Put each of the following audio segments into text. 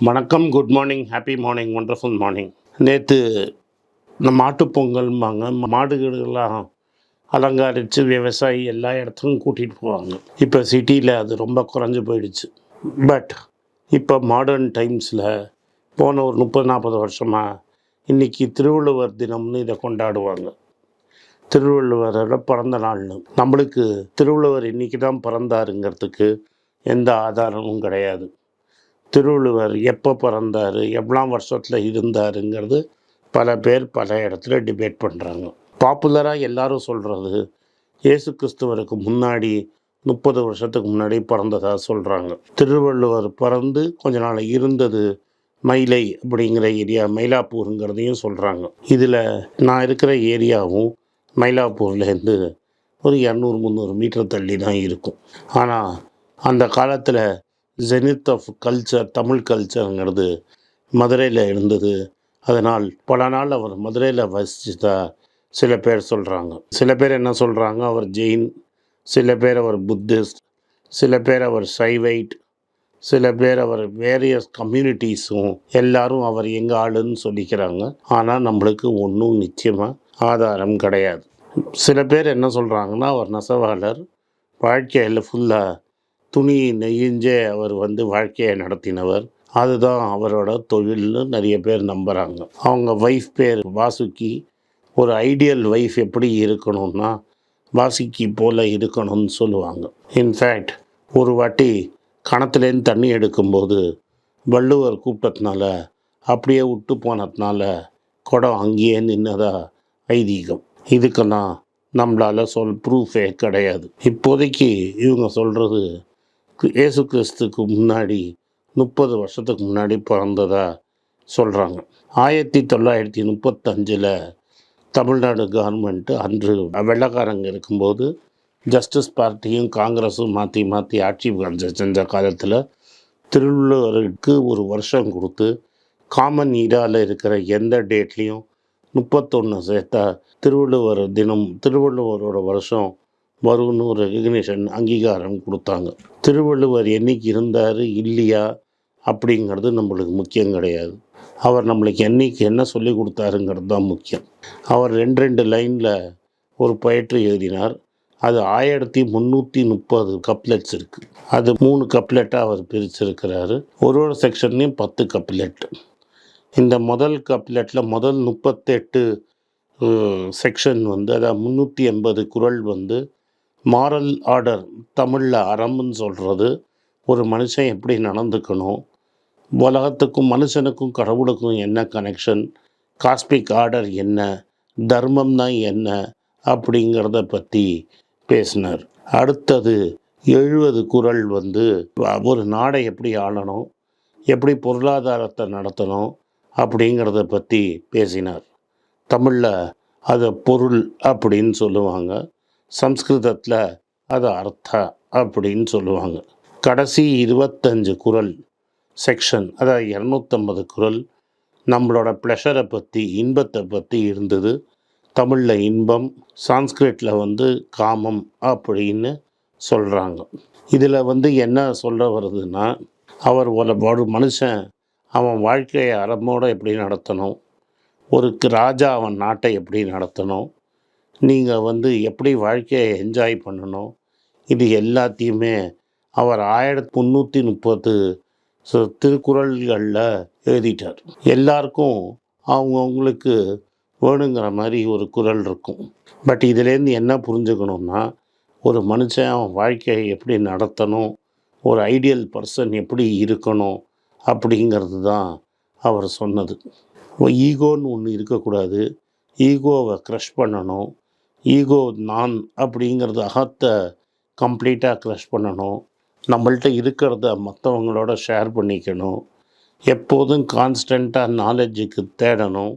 வணக்கம் good morning happy morning wonderful morning நேற்று இந்த மாட்டுப் பொங்கல்பாங்க மாடுகளெல்லாம் அலங்காரித்து விவசாயி எல்லா இடத்துக்கும் கூட்டிகிட்டு போவாங்க. இப்போ சிட்டியில் அது ரொம்ப குறைஞ்சி போயிடுச்சு. பட் இப்போ மாடர்ன் டைம்ஸில் போன ஒரு முப்பது நாற்பது வருஷமாக இன்றைக்கி திருவள்ளுவர் தினம்னு இதை கொண்டாடுவாங்க. திருவள்ளுவரோட பிறந்த நாள்னு. நம்மளுக்கு திருவள்ளுவர் இன்றைக்கி தான் பிறந்தாருங்கிறதுக்கு எந்த ஆதாரமும் கிடையாது. திருவள்ளுவர் எப்போ பிறந்தார் எவ்வளோ வருஷத்தில் இருந்தாருங்கிறது பல பேர் பல இடத்துல டிபேட் பண்ணுறாங்க பாப்புலராக எல்லாரும் சொல்கிறது இயேசு கிறிஸ்துவருக்கு முன்னாடி முப்பது வருஷத்துக்கு முன்னாடி பிறந்ததாக சொல்கிறாங்க திருவள்ளுவர் பிறந்து கொஞ்ச நாள் இருந்தது மயிலை அப்படிங்கிற ஏரியா மயிலாப்பூருங்கிறதையும் சொல்கிறாங்க இதில் நான் இருக்கிற ஏரியாவும் மயிலாப்பூர்லேருந்து ஒரு இரநூறு முந்நூறு மீட்டர் தள்ளி தான் இருக்கும். ஆனால் அந்த காலத்தில் ஜெனித் ஆஃப் கல்ச்சர் தமிழ் கல்ச்சருங்கிறது மதுரையில் இருந்தது. அதனால் பல நாள் அவர் மதுரையில் வசிச்சதா சில பேர் சொல்கிறாங்க சில பேர் என்ன சொல்கிறாங்க அவர் ஜெயின் சில பேர் அவர் புத்திஸ்ட் சில பேர் அவர் சைவைட் சில பேர் அவர் வேரியஸ் கம்யூனிட்டிஸும் எல்லாரும் அவர் எங்கள் ஆளுன்னு சொல்லிக்கிறாங்க. ஆனால் நம்மளுக்கு ஒன்றும் நிச்சயமாக ஆதாரம் கிடையாது. சில பேர் என்ன சொல்கிறாங்கன்னா அவர் நெசவாளர் வாழ்க்கையில் ஃபுல்லாக துணி நெய்ஞ்சே அவர் வந்து வாழ்க்கையை நடத்தினவர். அதுதான் அவரோட தொழில்னு நிறைய பேர் நம்புகிறாங்க அவங்க ஒய்ஃப் பேர் வாசுக்கி ஒரு ஐடியல் ஒய்ஃப் எப்படி இருக்கணும்னா வாசுக்கி போல் இருக்கணும்னு சொல்லுவாங்க. இன்ஃபேக்ட் ஒரு வாட்டி கணத்துலேருந்து தண்ணி எடுக்கும்போது வள்ளுவர் கூப்பிட்டதுனால அப்படியே விட்டு போனதுனால குடம் அங்கேயே நின்னதா ஐதீகம். இதுக்குன்னா நம்மளால் சொல் ப்ரூஃபே கிடையாது. இப்போதைக்கு இவங்க சொல்கிறது இயேசு கிறிஸ்துக்கு முன்னாடி முப்பது வருஷத்துக்கு முன்னாடி பிறந்ததா சொல்கிறாங்க ஆயிரத்தி தொள்ளாயிரத்தி முப்பத்தஞ்சில் தமிழ்நாடு கவர்மெண்ட்டு அன்று வெள்ளக்காரங்க இருக்கும்போது ஜஸ்டிஸ் பார்ட்டியும் காங்கிரஸும் மாற்றி மாற்றி ஆட்சி செஞ்ச- காலத்தில் திருவள்ளுவருக்கு ஒரு வருஷம் கொடுத்து காமன் ஈராவில் இருக்கிற எந்த டேட்லேயும் முப்பத்தொன்று சேர்த்தா திருவள்ளுவர் தினம் திருவள்ளுவரோட வருஷம் வரும்னு ஒரு ரெகக்னிஷன் அங்கீகாரம் கொடுத்தாங்க. திருவள்ளுவர் என்னைக்கு இருந்தார் இல்லையா? அப்படிங்கிறது நம்மளுக்கு முக்கியம் கிடையாது. அவர் நம்மளுக்கு என்னைக்கு என்ன சொல்லி கொடுத்தாருங்கிறது தான் முக்கியம். அவர் ரெண்டு ரெண்டு லைனில் ஒரு பயிற்று எழுதினார். அது ஆயிரத்தி முந்நூற்றி முப்பது கப்லெட்ஸ் இருக்குது அது மூணு கப்லெட்டாக அவர் பிரிச்சிருக்கிறாரு. ஒரு ஒரு செக்ஷன்லேயும் பத்து கப்லெட் இந்த முதல் கப்லெட்டில் முதல் முப்பத்தெட்டு செக்ஷன் வந்து அதாவது முந்நூற்றி எண்பது குறள் வந்து மாரல் ஆர்டர் தமிழில் அறம்னு சொல்கிறது ஒரு மனுஷன் எப்படி நடந்துக்கணும்? உலகத்துக்கும் மனுஷனுக்கும் கடவுளுக்கும் என்ன கனெக்ஷன் காஸ்பிக் ஆர்டர் என்ன? தர்மம்னா என்ன? அப்படிங்கிறத பற்றி பேசினார். அடுத்தது எழுபது குறள் வந்து ஒரு நாடை எப்படி ஆளணும்? எப்படி பொருளாதாரத்தை நடத்தணும்? அப்படிங்கிறத பற்றி பேசினார். தமிழில் அதை பொருள் அப்படின்னு சொல்லுவாங்க. சம்ஸ்கிருதத்தில் அது அர்த்தா அப்படின்னு சொல்லுவாங்க. கடைசி இருபத்தஞ்சு குறள் செக்ஷன் அதாவது இரநூத்தம்பது குறள் நம்மளோட ப்ளஷரை பற்றி இன்பத்தை பற்றி இருந்தது. தமிழில் இன்பம் சான்ஸ்கிரிட்டில் வந்து காமம் அப்படின்னு சொல்கிறாங்க இதில் வந்து என்ன சொல்ல வருதுன்னா அவர் ஒரு ஒரு மனுஷன் அவன் வாழ்க்கையை அறமோட எப்படி நடத்தணும்? ஒரு ராஜா அவன் நாட்டை எப்படி நடத்தணும்? நீங்கள் வந்து எப்படி வாழ்க்கையை என்ஜாய் பண்ணணும்? இது எல்லாத்தையுமே அவர் ஆயிரத்தி முந்நூற்றி முப்பது திருக்குறள்களில் எழுதிட்டார். எல்லாருக்கும் அவங்கவுங்களுக்கு வேணுங்கிற மாதிரி ஒரு குறள் இருக்கும். பட் இதுலேருந்து என்ன புரிஞ்சுக்கணும்னா ஒரு மனுஷன் அவன் வாழ்க்கையை எப்படி நடத்தணும்? ஒரு ஐடியல் பர்சன் எப்படி இருக்கணும்? அப்படிங்கிறது தான் அவர் சொன்னது. ஈகோன்னு ஒன்று இருக்கக்கூடாது. ஈகோவை க்ரஷ் பண்ணணும். ஈகோ நான் அப்படிங்கிறது அகத்தை கம்ப்ளீட்டாக க்ரஷ் பண்ணணும். நம்மள்ட்ட இருக்கிறத மற்றவங்களோட ஷேர் பண்ணிக்கணும். எப்போதும் கான்ஸ்டண்ட்டாக நாலேஜுக்கு தேடணும்.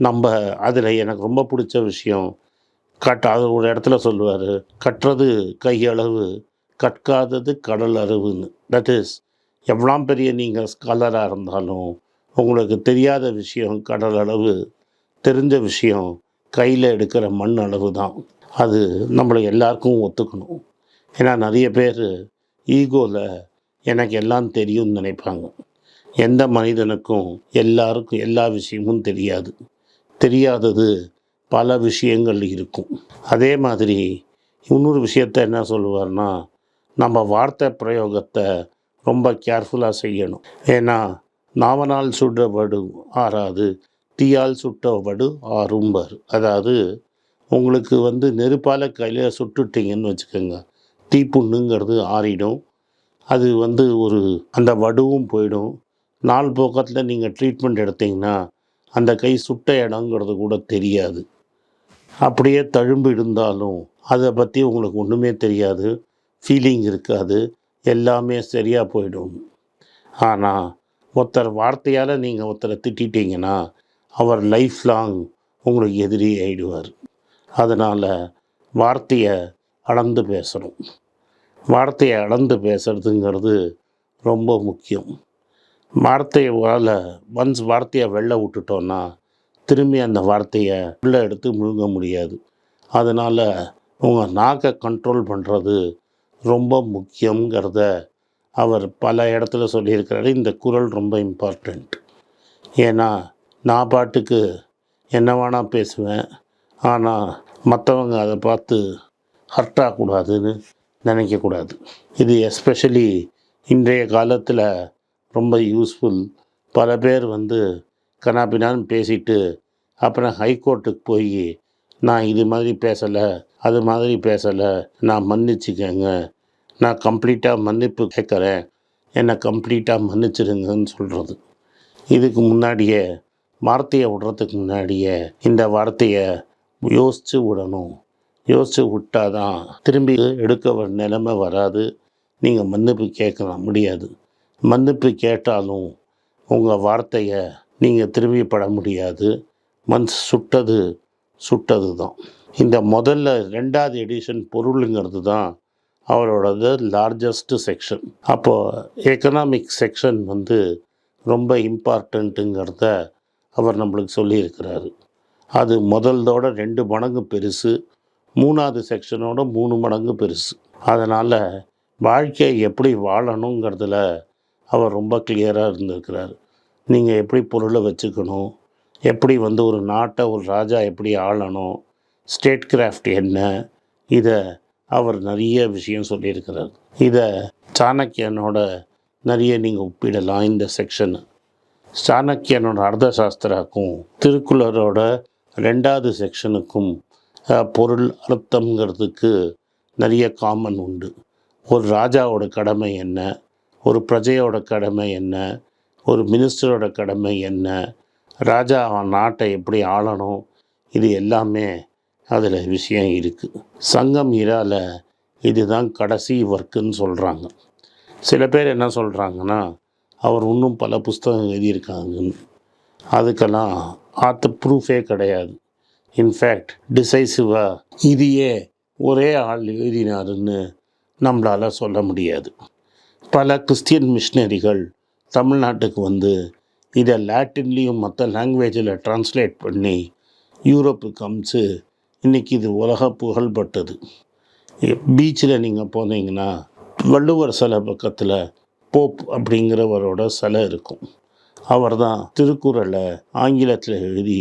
நம்ம அதில் எனக்கு ரொம்ப பிடிச்ச விஷயம் கட் அது ஒரு இடத்துல சொல்லுவார் கட்டுறது கையளவு கற்காதது கடல் அளவுன்னு தட் இஸ் எவ்வளோ பெரிய நீங்கள் ஸ்காலராக இருந்தாலும் உங்களுக்கு தெரியாத விஷயம் கடல் அளவு தெரிஞ்ச விஷயம் கையில் எடுக்கிற மண் அளவு தான் அது நம்மளை எல்லாருக்கும் ஒத்துக்கணும். ஏன்னா நிறைய பேர் ஈகோவில் எனக்கு எல்லாம் தெரியும்னு நினைப்பாங்க. எந்த மனிதனுக்கும் எல்லாருக்கும் எல்லா விஷயமும் தெரியாது. தெரியாதது பல விஷயங்கள் இருக்கும். அதே மாதிரி இன்னொரு விஷயத்த என்ன சொல்லுவார்னா நம்ம வார்த்தை பிரயோகத்தை ரொம்ப கேர்ஃபுல்லாக செய்யணும். ஏன்னா நாவனால் சுடுற ஆறாது தீயால் சுட்ட வடு ஆறும்பார். அதாவது உங்களுக்கு வந்து நெருப்பால் கையில் சுட்டுட்டீங்கன்னு வச்சுக்கோங்க. தீப்புண்ணுங்கிறது ஆறிடும். அது வந்து ஒரு அந்த வடுவும் போயிடும். நாள் போக்கத்தில் நீங்கள் ட்ரீட்மெண்ட் எடுத்தீங்கன்னா அந்த கை சுட்ட இடங்கிறது கூட தெரியாது. அப்படியே தழும்பு இருந்தாலும் அதை பற்றி உங்களுக்கு ஒன்றுமே தெரியாது. ஃபீலிங் இருக்காது. எல்லாமே சரியாக போயிடும். ஆனால் ஒருத்தர் வார்த்தையால் நீங்கள் ஒருத்தரை திட்டிட்டீங்கன்னா அவர் லைஃப் லாங் உங்களுக்கு எதிரி ஆயிடுவார். அதனால் வார்த்தையை அளந்து பேசணும். வார்த்தையை அளந்து பேசுறதுங்கிறது ரொம்ப முக்கியம். வார்த்தையால் ஒன்ஸ் வார்த்தையை வெளில விட்டுட்டோன்னா திரும்பி அந்த வார்த்தையை உள்ளே எடுத்து முழுங்க முடியாது. அதனால் உங்கள் நாக்கை கண்ட்ரோல் பண்ணுறது ரொம்ப முக்கியங்கிறத அவர் பல இடத்துல சொல்லியிருக்கிறாரு. இந்த குரல் ரொம்ப இம்பார்ட்டண்ட் ஏன்னா நான் பாட்டுக்கு என்ன வேணால் பேசுவேன். ஆனால் மற்றவங்க அதை பார்த்து ஹர்ட் ஆகக்கூடாதுன்னு நினைக்கக்கூடாது இது எஸ்பெஷலி இன்றைய காலத்தில் ரொம்ப யூஸ்ஃபுல் பல பேர் வந்து கனாபினான்னு பேசிட்டு அப்புறம் ஹைகோர்ட்டுக்கு போய் நான் இது மாதிரி பேசலை அது மாதிரி பேசலை நான் மன்னிச்சுக்கங்க. நான் கம்ப்ளீட்டாக மன்னிப்பு கேட்குறேன். என்னை கம்ப்ளீட்டாக மன்னிச்சிருங்கன்னு சொல்கிறது இதுக்கு முன்னாடியே வார்த்தையை விடுறதுக்கு முன்னாடியே இந்த வார்த்தையை யோசித்து விடணும். யோசித்து விட்டால் தான் திரும்பி எடுக்க நிலைமை வராது. நீங்கள் மன்னிப்பு கேட்க முடியாது. மன்னிப்பு கேட்டாலும் உங்கள் வார்த்தையை நீங்கள் திரும்பி பட முடியாது. மண் சுட்டது சுட்டது தான் இந்த முதல்ல ரெண்டாவது எடிஷன் பொருளுங்கிறது தான் அவரோடது லார்ஜஸ்ட்டு செக்ஷன் அப்போது எக்கனாமிக் செக்ஷன் வந்து ரொம்ப இம்பார்ட்டண்ட்டுங்கிறத அவர் நம்மளுக்கு சொல்லியிருக்கிறாரு. அது முதல்தோட ரெண்டு மடங்கு பெருசு மூணாவது செக்ஷனோட மூணு மடங்கு பெருசு. அதனால் வாழ்க்கையை எப்படி வாழணுங்கிறதுல அவர் ரொம்ப கிளியராக இருந்திருக்கிறார். நீங்கள் எப்படி பொருளை வச்சுக்கணும் எப்படி வந்து ஒரு நாட்டை ஒரு ராஜா எப்படி ஆளணும் ஸ்டேட் கிராஃப்ட் என்ன இதை அவர் நிறைய விஷயம் சொல்லியிருக்கிறார். இதை சாணக்கியனோட நிறைய நீங்கள் ஒப்பிடலாம் இந்த செக்ஷனை சாணக்கியனோட அர்த்த சாஸ்திராக்கும் ரெண்டாவது செக்ஷனுக்கும் பொருள் அர்த்தங்கிறதுக்கு நிறைய காமன் உண்டு. ஒரு ராஜாவோட கடமை என்ன? ஒரு பிரஜையோட கடமை என்ன? ஒரு மினிஸ்டரோட கடமை என்ன? ராஜா அவன் நாட்டை எப்படி ஆளணும்? இது எல்லாமே அதில் விஷயம் இருக்குது சங்கம் இரால இதுதான் கடைசி ஒர்க்குன்னு சொல்கிறாங்க சில பேர் என்ன சொல்கிறாங்கன்னா அவர் இன்னும் பல புஸ்தகம் எழுதியிருக்காங்கன்னு. அதுக்கெல்லாம் ஆத்த ப்ரூஃபே கிடையாது. இன்ஃபேக்ட் டிசைசிவாக இதையே ஒரே ஆள் எழுதினாருன்னு நம்மளால் சொல்ல முடியாது. பல கிறிஸ்டியன் மிஷினரிகள் தமிழ்நாட்டுக்கு வந்து இதை லாட்டின்லேயும் மற்ற லாங்குவேஜில் ட்ரான்ஸ்லேட் பண்ணி யூரோப்புக்கு அமிச்சு இன்றைக்கி இது உலக புகழ்பட்டது. பீச்சில் நீங்கள் போனீங்கன்னா வள்ளுவர் சிலை பக்கத்தில் போப் அப்படிங்கிறவரோட சிலை இருக்கும். அவர் தான் திருக்குறளை ஆங்கிலத்தில் எழுதி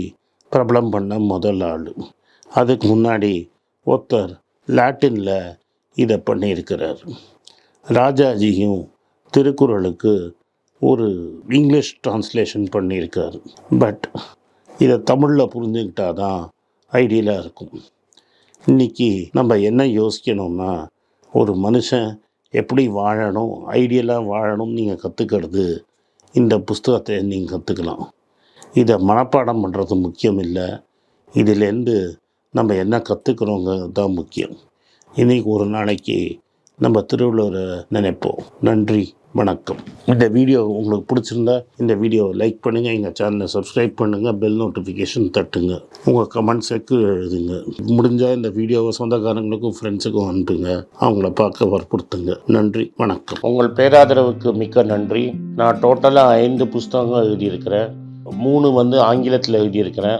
பிரபலம் பண்ண முதல் ஆள். அதுக்கு முன்னாடி ஒருத்தர் லாட்டினில் இதை பண்ணியிருக்கிறார். ராஜாஜியும் திருக்குறளுக்கு ஒரு இங்கிலீஷ் ட்ரான்ஸ்லேஷன் பண்ணியிருக்காரு. பட் இதை தமிழில் புரிஞ்சுக்கிட்டால் தான் ஐடியலாக இருக்கும். இன்றைக்கி நம்ம என்ன யோசிக்கணும்னா ஒரு மனுஷன் எப்படி வாழணும் ஐடியலாக வாழணும் நீங்கள் கற்றுக்கிறது இந்த புஸ்தகத்தை நீங்கள் கற்றுக்கலாம் இதை மனப்பாடம் பண்ணுறது முக்கியம் இல்லை. இதிலேருந்து நம்ம என்ன கற்றுக்கிறோங்கிறது தான் முக்கியம். இன்றைக்கி ஒரு நாளைக்கு நம்ம திருவள்ளுவரை நினைப்போம். நன்றி. வணக்கம். இந்த வீடியோ உங்களுக்கு பிடிச்சிருந்தா இந்த வீடியோவை லைக் பண்ணுங்கள் எங்கள் சேனலை சப்ஸ்கிரைப் பண்ணுங்கள் பெல் நோட்டிஃபிகேஷன் தட்டுங்க. உங்கள் கமெண்ட்ஸுக்கு எழுதுங்க. முடிஞ்சால் இந்த வீடியோவை சொந்தக்காரங்களுக்கும் ஃப்ரெண்ட்ஸுக்கும் அனுப்புங்க. அவங்கள பார்க்க வற்புறுத்துங்க. நன்றி வணக்கம். உங்கள் பேராதரவுக்கு மிக்க நன்றி. நான் டோட்டலாக ஐந்து புஸ்தகங்கள் எழுதியிருக்கிறேன். மூணு வந்து ஆங்கிலத்தில் எழுதியிருக்கிறேன்.